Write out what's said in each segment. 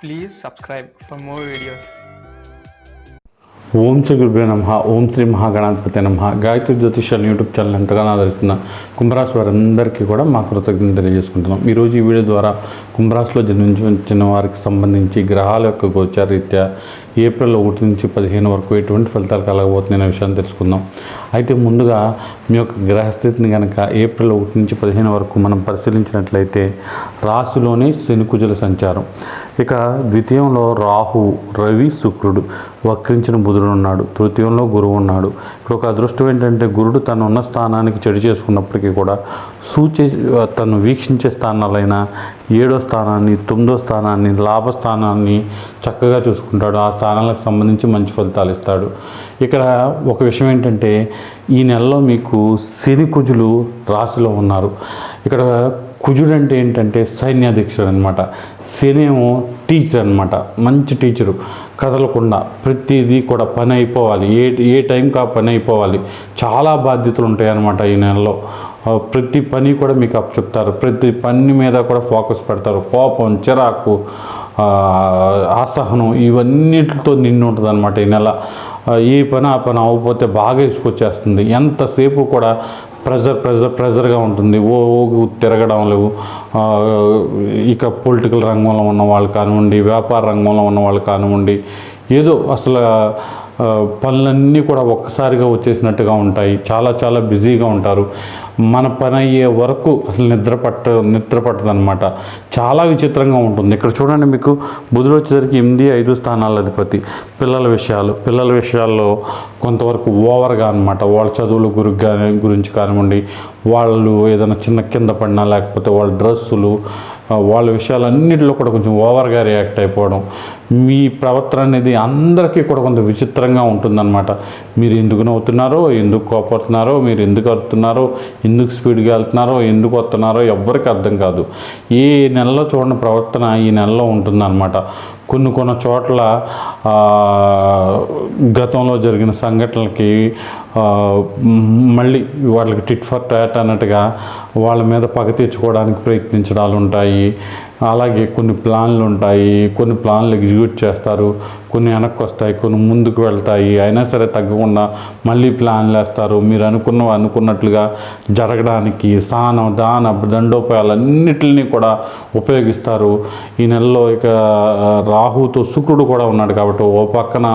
Please subscribe for more videos ఓం శ్రీ గురుభ్యో నమ ఓం శ్రీ మహాగణాధిపతి నమ. గాయత్రి జ్యోతిషాలు యూట్యూబ్ ఛానల్ ఎంతగానో ఆదరిస్తున్న కుంభరాశి వారందరికీ కూడా మా కృతజ్ఞత తెలియజేసుకుంటున్నాం. ఈరోజు ఈ వీడియో ద్వారా కుంభరాశిలో జన్మించిన వారికి సంబంధించి గ్రహాల యొక్క గోచారీత్యా ఏప్రిల్ ఒకటి నుంచి పదిహేను వరకు ఎటువంటి ఫలితాలు కలగబోతున్నాయనే విషయాన్ని తెలుసుకుందాం. అయితే ముందుగా మీ యొక్క గ్రహస్థితిని కనుక ఏప్రిల్ ఒకటి నుంచి పదిహేను వరకు మనం పరిశీలించినట్లయితే రాశిలోని శనికుజుల సంచారం. ఇక ద్వితీయంలో రాహు రవి శుక్రుడు వక్రించిన బుధుడు ఉన్నాడు తృతీయంలో గురువు ఉన్నాడు. ఇక్కడ ఒక అదృష్టం ఏంటంటే గురుడు తను ఉన్న స్థానానికి చెడు చేసుకున్నప్పటికీ కూడా సూచే తను వీక్షించే స్థానాలైన ఏడో స్థానాన్ని తొమ్మిదో స్థానాన్ని లాభస్థానాన్ని చక్కగా చూసుకుంటాడు. ఆ స్థానాలకు సంబంధించి మంచి ఫలితాలు ఇస్తాడు. ఇక్కడ ఒక విషయం ఏంటంటే ఈ నెలలో మీకు శని కుజులు రాశిలో ఉన్నారు. ఇక్కడ కుజుడు అంటే ఏంటంటే సైన్యాధ్యక్షుడు అనమాట శనేమో టీచర్ అనమాట మంచి టీచరు కదలకుండా ప్రతిదీ కూడా పని అయిపోవాలి. ఏ ఏ టైంకి ఆ పని అయిపోవాలి. చాలా బాధ్యతలు ఉంటాయి అన్నమాట ఈ నెలలో. ప్రతి పని కూడా మీకు అప్పచెప్తారు ప్రతి పని మీద కూడా ఫోకస్ పెడతారు. కోపం చిరాకు అసహనం ఇవన్నిటితో నిండి ఉంటుంది అనమాట ఈ నెల. ఏ పని ఆ పని అవ్వకపోతే బాగా ఇసుకొచ్చేస్తుంది. ఎంతసేపు కూడా ప్రెజర్ ప్రెజర్ ప్రెజర్గా ఉంటుంది. ఓ తిరగడం లేవు. ఇక పొలిటికల్ రంగంలో ఉన్న వాళ్ళు కానివ్వండి వ్యాపార రంగంలో ఉన్న వాళ్ళు కానివ్వండి ఏదో అసలు పనులన్నీ కూడా ఒక్కసారిగా వచ్చేసినట్టుగా ఉంటాయి. చాలా చాలా బిజీగా ఉంటారు. మన పని అయ్యే వరకు అసలు నిద్ర పట్ట నిద్ర పట్టదనమాట చాలా విచిత్రంగా ఉంటుంది. ఇక్కడ చూడండి మీకు బుధుడు వచ్చేసరికి ఎనిమిది ఐదు స్థానాల అధిపతి. పిల్లల విషయాలు పిల్లల విషయాల్లో కొంతవరకు ఓవర్గా అనమాట వాళ్ళ చదువుల గురి గురించి కానివ్వండి వాళ్ళు ఏదైనా చిన్న కింద పడినా లేకపోతే వాళ్ళ డ్రెస్సులు వాళ్ళ విషయాలన్నింటిలో కూడా కొంచెం ఓవర్గా రియాక్ట్ అయిపోవడం. మీ ప్రవర్తన అనేది అందరికీ కూడా కొంత విచిత్రంగా ఉంటుందన్నమాట. మీరు ఎందుకు నవ్వుతున్నారో ఎందుకు కోపడుతున్నారో మీరు ఎందుకు అడుగుతున్నారో ఎందుకు స్పీడ్గా వెళ్తున్నారో ఎందుకు వస్తున్నారో ఎవ్వరికి అర్థం కాదు. ఏ నెలలో చూడని ప్రవర్తన ఈ నెలలో ఉంటుందన్నమాట. కొన్ని కొన్ని చోట్ల గతంలో జరిగిన సంఘటనలకి మళ్ళీ వాళ్ళకి టిట్ ఫర్ టాట్ అన్నట్టుగా వాళ్ళ మీద పగ తెచ్చుకోవడానికి ప్రయత్నించడాలు ఉంటాయి. అలాగే కొన్ని ప్లాన్లు ఉంటాయి. కొన్ని ప్లాన్లు ఎగ్జిక్యూట్ చేస్తారు. కొన్ని వెనక్కి వస్తాయి కొన్ని ముందుకు వెళ్తాయి. అయినా సరే తగ్గకుండా మళ్ళీ ప్లాన్లు వేస్తారు మీరు అనుకున్న అనుకున్నట్లుగా జరగడానికి సాన దాన దండోపాయాలన్నిటిని కూడా ఉపయోగిస్తారు. ఈ నెలలో ఇక రాహుతో శుక్రుడు కూడా ఉన్నాడు కాబట్టి ఓ పక్కన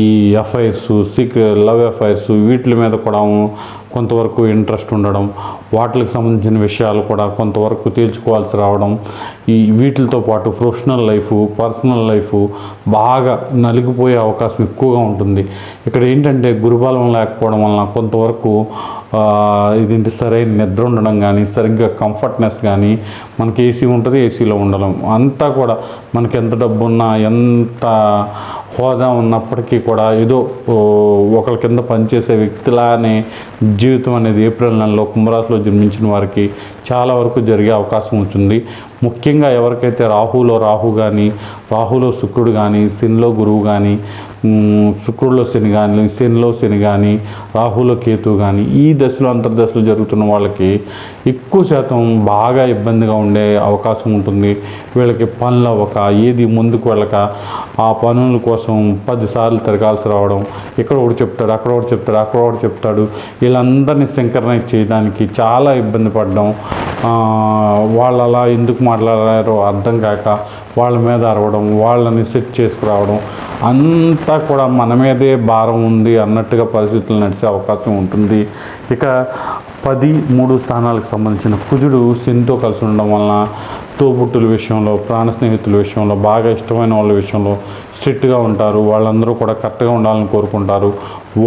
ఈ ఎఫ్ఐఆర్స్ సీక్రెట్ లవ్ ఎఫ్ఐఆర్స్ వీటి మీద కూడా కొంతవరకు ఇంట్రెస్ట్ ఉండడం వాటికి సంబంధించిన విషయాలు కూడా కొంతవరకు తేల్చుకోవాల్సి రావడం ఈ వీటితో పాటు ప్రొఫెషనల్ లైఫ్ పర్సనల్ లైఫ్ బాగా నలిగిపోయే అవకాశం ఎక్కువగా ఉంటుంది. ఇక్కడ ఏంటంటే గురుబలం లేకపోవడం వలన కొంతవరకు ఆ, ఇదేంటి సరైన నిద్ర ఉండడం కానీ సరిగ్గా కంఫర్ట్నెస్ కానీ మనకి ఏసీ ఉంటుంది ఏసీలో ఉండడం అంతా కూడా మనకి ఎంత డబ్బు ఉన్నా ఎంత హోదా ఉన్నప్పటికీ కూడా ఏదో ఒకరి కింద పనిచేసే వ్యక్తిలానే జీవితం అనేది ఏప్రిల్ నెలలో కుంభరాశిలో జన్మించిన వారికి చాలా వరకు జరిగే అవకాశం ఉంటుంది. ముఖ్యంగా ఎవరికైతే రాహులో రాహు కానీ రాహులో శుక్రుడు కానీ శనిలో గురువు కానీ శుక్రుల్లో శని కానీ శనిలో శని కానీ రాహులో కేతు కానీ ఈ దశలో అంతర్దశలో జరుగుతున్న వాళ్ళకి ఎక్కువ శాతం బాగా ఇబ్బందిగా ఉండే అవకాశం ఉంటుంది. వీళ్ళకి పనులు అవ్వక ఏది ముందుకు వెళ్ళక ఆ పనుల కోసం పదిసార్లు తిరగాల్సి రావడం ఇక్కడ ఒకటి చెప్తాడు అక్కడ ఒకటి చెప్తాడు అక్కడ ఒకటి చెప్తాడు. వీళ్ళందరినీ సింకర్నైజ్ చేయడానికి చాలా ఇబ్బంది పడడం. వాళ్ళు అలా ఎందుకు మాట్లాడారో అర్థం కాక వాళ్ళ మీద అరవడం వాళ్ళని సెట్ చేసుకురావడం అంత కూడా మన మీదే భారం ఉంది అన్నట్టుగా పరిస్థితులు నడిచే అవకాశం ఉంటుంది. ఇక పది మూడు స్థానాలకు సంబంధించిన కుజుడు శనితో కలిసి ఉండడం వలన తోబుట్టుల విషయంలో ప్రాణ స్నేహితుల విషయంలో బాగా ఇష్టమైన వాళ్ళ విషయంలో స్ట్రిక్ట్గా ఉంటారు వాళ్ళందరూ కూడా కరెక్ట్గా ఉండాలని కోరుకుంటారు.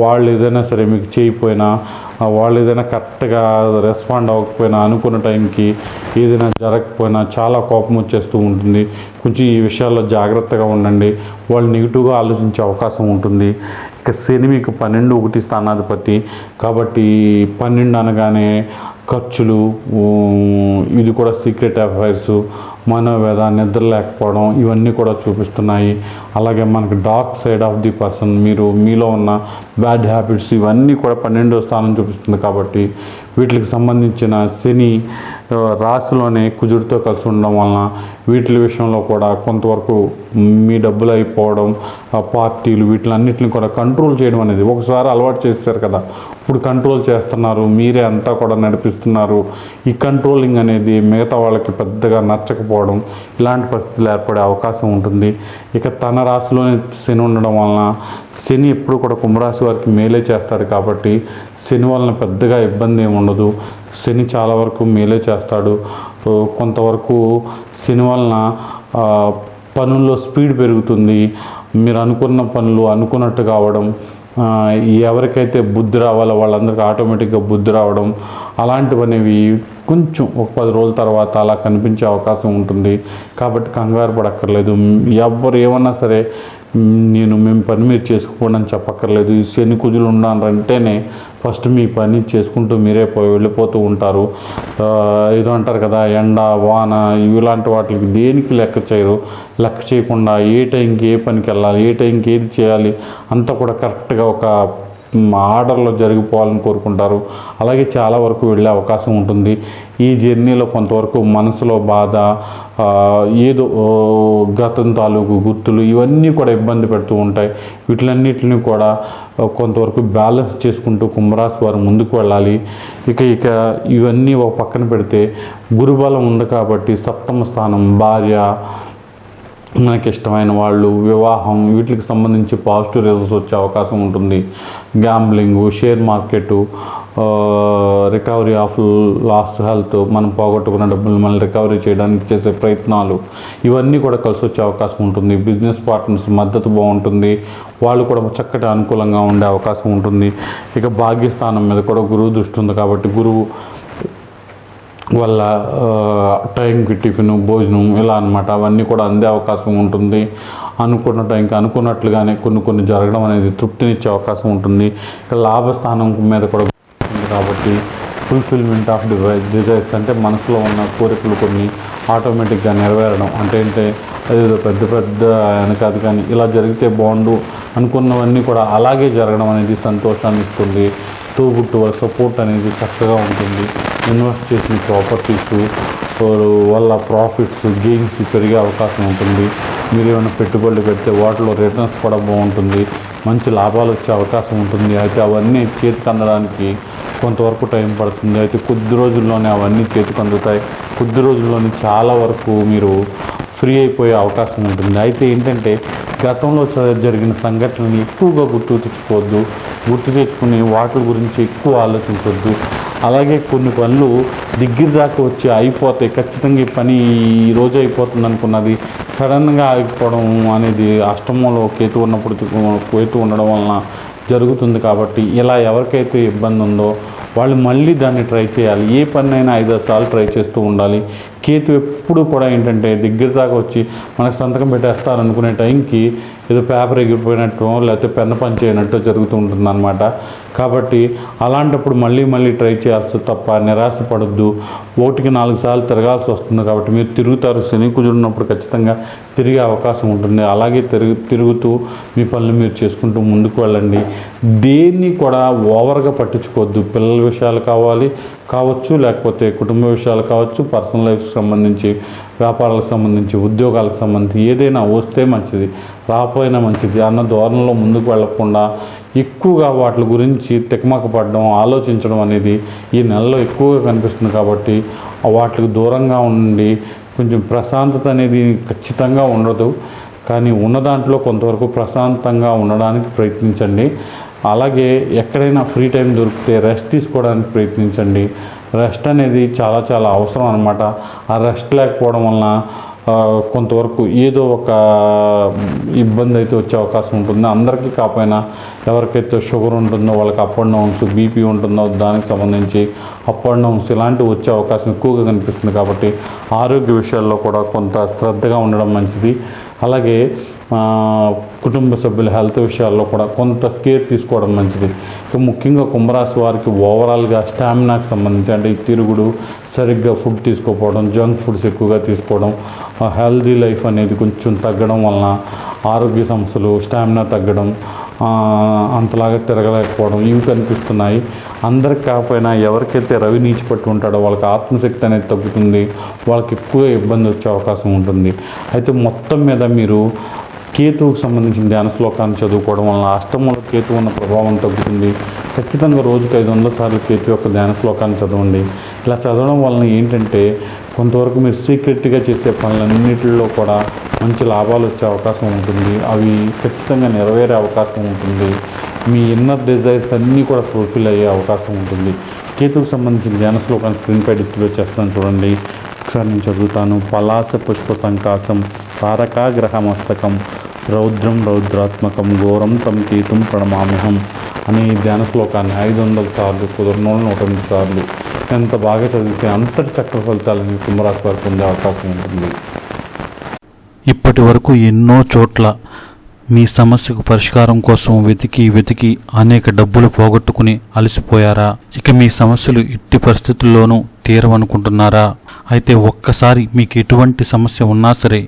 వాళ్ళు ఏదైనా సరే మీకు చేయకపోయినా వాళ్ళు ఏదైనా కరెక్ట్గా రెస్పాండ్ అవ్వకపోయినా అనుకున్న టైంకి ఏదైనా జరగకపోయినా చాలా కోపం వచ్చేస్తూ ఉంటుంది. కొంచెం ఈ విషయాల్లో జాగ్రత్తగా ఉండండి. వాళ్ళు నెగిటివ్గా ఆలోచించే అవకాశం ఉంటుంది. ఇక శని మీకు పన్నెండు ఒకటి స్థానాధిపతి. కాబట్టి పన్నెండు అనగానే ఖర్చులు ఇది కూడా సీక్రెట్ అఫైర్స్. మనోవేద నిద్ర లేకపోవడం ఇవన్నీ కూడా చూపిస్తున్నాయి. అలాగే మనకు dark side of the person మీరు మీలో ఉన్న బ్యాడ్ హ్యాబిట్స్ ఇవన్నీ కూడా పన్నెండో స్థానం చూపిస్తుంది కాబట్టి వీటికి సంబంధించిన శని రాశిలోనే కుజుడితో కలిసి ఉండడం వలన వీటి విషయంలో కూడా కొంతవరకు మీ డబ్బులు అయిపోవడం పార్టీలు వీటిలన్నిటిని కూడా కంట్రోల్ చేయడం అనేది ఒకసారి అలవాటు చేశారు కదా. ఇప్పుడు కంట్రోల్ చేస్తున్నారు మీరే అంతా కూడా నడిపిస్తున్నారు. ఈ కంట్రోలింగ్ అనేది మిగతా వాళ్ళకి పెద్దగా నచ్చకపోవడం ఇలాంటి పరిస్థితులు ఏర్పడే అవకాశం ఉంటుంది. ఇక తన రాశిలోనే శని ఉండడం వలన శని ఎప్పుడు కూడా కుంభరాశి వారికి మేలే చేస్తాడు కాబట్టి శని వలన పెద్దగా ఇబ్బంది ఏమి ఉండదు. శని చాలా వరకు మేలే చేస్తాడు. కొంతవరకు శని వలన పనుల్లో స్పీడ్ పెరుగుతుంది. మీరు అనుకున్న పనులు అనుకున్నట్టు కావడం ఎవరికైతే బుద్ధి రావాలో వాళ్ళందరికీ ఆటోమేటిక్గా బుద్ధి రావడం అలాంటివనేవి కొంచెం ఒక పది రోజుల తర్వాత అలా కనిపించే అవకాశం ఉంటుంది. కాబట్టి కంగారు పడక్కర్లేదు. ఎవరు ఏమన్నా సరే నేను మేము పని మీరు చేసుకోండి అని చెప్పక్కర్లేదు. ఈ శని కుజులు ఉన్నారంటేనే ఫస్ట్ మీ పని చేసుకుంటూ మీరే పో వెళ్ళిపోతూ ఉంటారు. ఏదో అంటారు కదా ఎండ వాన ఇలాంటి వాటికి దేనికి లెక్క చేయరు. లెక్క చేయకుండా ఏ టైంకి ఏ పనికి వెళ్ళాలి ఏ టైంకి ఏది చేయాలి అంతా కూడా కరెక్ట్గా ఒక ఆర్డర్లో జరిగిపోవాలని కోరుకుంటారు. అలాగే చాలా వరకు వెళ్ళే అవకాశం ఉంటుంది. ఈ జర్నీలో కొంతవరకు మనసులో బాధ ఏదో గతం తాలూకు గుర్తులు ఇవన్నీ కూడా ఇబ్బంది పెడుతూ ఉంటాయి. వీటిలన్నిటిని కూడా కొంతవరకు బ్యాలెన్స్ చేసుకుంటూ కుంభరాశి వారు ముందుకు వెళ్ళాలి. ఇక ఇక ఇవన్నీ ఒక పక్కన పెడితే గురుబలం ఉంది కాబట్టి సప్తమ స్థానం భార్య మనకి ఇష్టమైన వాళ్ళు వివాహం వీటికి సంబంధించి పాజిటివ్ రిజల్ట్స్ వచ్చే అవకాశం ఉంటుంది. Gambling share market recovery of lost health మనం పోగొట్టుకున్న డబ్బులు మళ్ళీ రికవరీ చేయడానికి చేసే ప్రయత్నాలు ఇవన్నీ కూడా కలిసి వచ్చే అవకాశం ఉంటుంది. బిజినెస్ పార్ట్నర్స్ మద్దతు బాగుంటుంది. వాళ్ళు కూడా చక్కటి అనుకూలంగా ఉండే అవకాశం ఉంటుంది. ఇక భాగ్యస్థానం మీద కూడా గురువు దృష్టి ఉంది కాబట్టి గురువు వాళ్ళ టైంకి టిఫిన్ భోజనం ఇలా అన్నమాట. అవన్నీ కూడా అందే అవకాశం ఉంటుంది. అనుకున్న టైంకి అనుకున్నట్లుగానే కొన్ని కొన్ని జరగడం అనేది తృప్తినిచ్చే అవకాశం ఉంటుంది. లాభస్థానం మీద కూడా కాబట్టి ఫుల్ఫిల్మెంట్ ఆఫ్ డివైస్ డిజైర్స్ అంటే మనసులో ఉన్న కోరికలు కొన్ని ఆటోమేటిక్గా నెరవేరడం. అంటే అంటే అదేదో పెద్ద పెద్ద అని కాదు కానీ ఇలా జరిగితే బాగుండు అనుకున్నవన్నీ కూడా అలాగే జరగడం అనేది సంతోషాన్ని ఇస్తుంది. తోబుట్టువ సపోర్ట్ అనేది చక్కగా ఉంటుంది. ఇన్వెస్ట్ చేసిన ప్రాపర్టీస్ వల్ల ప్రాఫిట్స్ గెయిన్స్ పెరిగే అవకాశం ఉంటుంది. మీరు ఏమైనా పెట్టుబడులు పెడితే వాటిలో రిటర్న్స్ కూడా బాగుంటుంది. మంచి లాభాలు వచ్చే అవకాశం ఉంటుంది. అయితే అవన్నీ చేతికి అందడానికి కొంతవరకు టైం పడుతుంది. అయితే కొద్ది రోజుల్లోనే అవన్నీ చేతికి అందుతాయి. కొద్ది రోజుల్లోనే చాలా వరకు మీరు ఫ్రీ అయిపోయే అవకాశం ఉంటుంది. అయితే ఏంటంటే గతంలో జరిగిన సంఘటనని ఎక్కువగా గుర్తు తెచ్చుకోవద్దు. గుర్తు తెచ్చుకుని వాటి గురించి ఎక్కువ ఆలోచించవద్దు అలాగే కొన్ని పనులు దగ్గర దాకా వచ్చి అయిపోతాయి. ఖచ్చితంగా ఈ పని ఈ రోజు అయిపోతుంది అనుకున్నది. సడన్గా ఆగిపోవడం అనేది అష్టమంలో కేతు ఉన్నప్పుడు కేతు ఉండడం వలన జరుగుతుంది కాబట్టి ఇలా ఎవరికైతే ఇబ్బంది ఉందో వాళ్ళు మళ్ళీ దాన్ని ట్రై చేయాలి. ఏ పనినైనా ఐదు సార్లు ట్రై చేస్తూ ఉండాలి. కేతు ఎప్పుడు కూడా ఏంటంటే దగ్గర దాకా వచ్చి మనకు సంతకం పెట్టేస్తారనుకునే టైంకి ఏదో పేపర్ ఎగిరిపోయినట్టు లేకపోతే పెన్న పని చేయనట్టు జరుగుతూ ఉంటుంది అనమాట కాబట్టి అలాంటప్పుడు మళ్ళీ మళ్ళీ ట్రై చేయాల్సి తప్ప నిరాశ పడద్దు. ఓటికి నాలుగు సార్లు తిరగాల్సి వస్తుంది కాబట్టి మీరు తిరుగుతారు శని కుజుడినప్పుడు ఖచ్చితంగా తిరిగే అవకాశం ఉంటుంది. అలాగే తిరుగు తిరుగుతూ మీ పనులు మీరు చేసుకుంటూ ముందుకు వెళ్ళండి. దేన్ని కూడా ఓవర్గా పట్టించుకోవద్దు. పిల్లల విషయాలు కావాలి కావచ్చు లేకపోతే కుటుంబ విషయాలు కావచ్చు పర్సనల్ లైఫ్కి సంబంధించి వ్యాపారాలకు సంబంధించి ఉద్యోగాలకు సంబంధించి ఏదైనా వస్తే మంచిది. రాకపోయినా మంచిది. అన్న ధోరణిలో ముందుకు వెళ్ళకుండా ఎక్కువగా వాటి గురించి తికమక పడడం ఆలోచించడం అనేది ఈ నెలలో ఎక్కువగా కనిపిస్తుంది కాబట్టి వాటికి దూరంగా ఉండి కొంచెం ప్రశాంతత అనేది ఖచ్చితంగా ఉండదు. కానీ ఉన్న దాంట్లో కొంతవరకు ప్రశాంతంగా ఉండడానికి ప్రయత్నించండి. అలాగే ఎక్కడైనా ఫ్రీ టైం దొరికితే రెస్ట్ తీసుకోవడానికి ప్రయత్నించండి. రెస్ట్ అనేది చాలా చాలా అవసరం అనమాట ఆ రెస్ట్ లేకపోవడం వలన కొంతవరకు ఏదో ఒక ఇబ్బంది అయితే వచ్చే అవకాశం ఉంటుంది. అందరికీ కాకపోయినా ఎవరికైతే షుగర్ ఉంటుందో వాళ్ళకి అప్ అండ్ డౌన్స్ బీపీ ఉంటుందో దానికి సంబంధించి అప్ అండ్ డౌన్స్ ఇలాంటివి వచ్చే అవకాశం ఎక్కువగా కనిపిస్తుంది. కాబట్టి ఆరోగ్య విషయాల్లో కూడా కొంత శ్రద్ధగా ఉండడం మంచిది. అలాగే కుటుంబ సభ్యుల హెల్త్ విషయాల్లో కూడా కొంత కేర్ తీసుకోవడం మంచిది. ముఖ్యంగా కుంభరాశి వారికి ఓవరాల్గా స్టామినాకి సంబంధించి అంటే తిరుగుడు సరిగ్గా ఫుడ్ తీసుకోకపోవడం జంక్ ఫుడ్స్ ఎక్కువగా తీసుకోవడం హెల్దీ లైఫ్ అనేది కొంచెం తగ్గడం వలన ఆరోగ్య సమస్యలు స్టామినా తగ్గడం అంతలాగా తిరగలేకపోవడం ఇవి కనిపిస్తున్నాయి. అందరికి కాకపోయినా ఎవరికైతే రవి నీచి పట్టి ఉంటాడో వాళ్ళకి ఆత్మశక్తి అనేది తగ్గుతుంది. వాళ్ళకి ఎక్కువ ఇబ్బంది వచ్చే అవకాశం ఉంటుంది. అయితే మొత్తం మీద మీరు కేతువుకు సంబంధించిన ధ్యాన శ్లోకాన్ని చదువుకోవడం వలన అష్టమంలో కేతు ఉన్న ప్రభావం తగ్గుతుంది. ఖచ్చితంగా రోజుకి ఐదు వందల సార్లు కేతు యొక్క ధ్యాన శ్లోకాన్ని చదవండి. ఇలా చదవడం వలన ఏంటంటే కొంతవరకు మీరు సీక్రెట్గా చేసే పనులన్నింటిలో కూడా మంచి లాభాలు వచ్చే అవకాశం ఉంటుంది. అవి ఖచ్చితంగా నెరవేరే అవకాశం ఉంటుంది. మీ ఇన్నర్ డిజైర్స్ అన్నీ కూడా ఫుల్ఫిల్ అయ్యే అవకాశం ఉంటుంది. కేతుకు సంబంధించిన ధ్యాన శ్లోకాన్ని స్క్రీన్పై డిస్ప్లే చేస్తాను చూడండి. ఒకసారి నేను చదువుతాను. పలాస పుష్ప సంకాసం తారకాగ్రహమస్తకం రౌద్రం రౌద్రాత్మకం ఘోరం తం తీతం ప్రణమామ్యహం. అనే ధ్యాన శ్లోకాన్ని ఐదు వందల సార్లు కుదరనోళ్ళు నూట ఎనిమిది సార్లు. ఎంత బాగా చదివితే అంతటి చక్ర ఫలితాలని కుంభరాశి వారు పొందే అవకాశం ఉంటుంది. ఇప్పటి వరకు ఎన్నో చోట్ల మీ సమస్యకు పరిష్కారం కోసం వెతికి వెతికి అనేక డబ్బులు పోగొట్టుకుని అలసిపోయారా? ఇక మీ సమస్యలు ఎట్టి పరిస్థితుల్లోనూ తీరవనుకుంటున్నారా? అయితే ఒక్కసారి మీకు ఎటువంటి సమస్య ఉన్నా సరే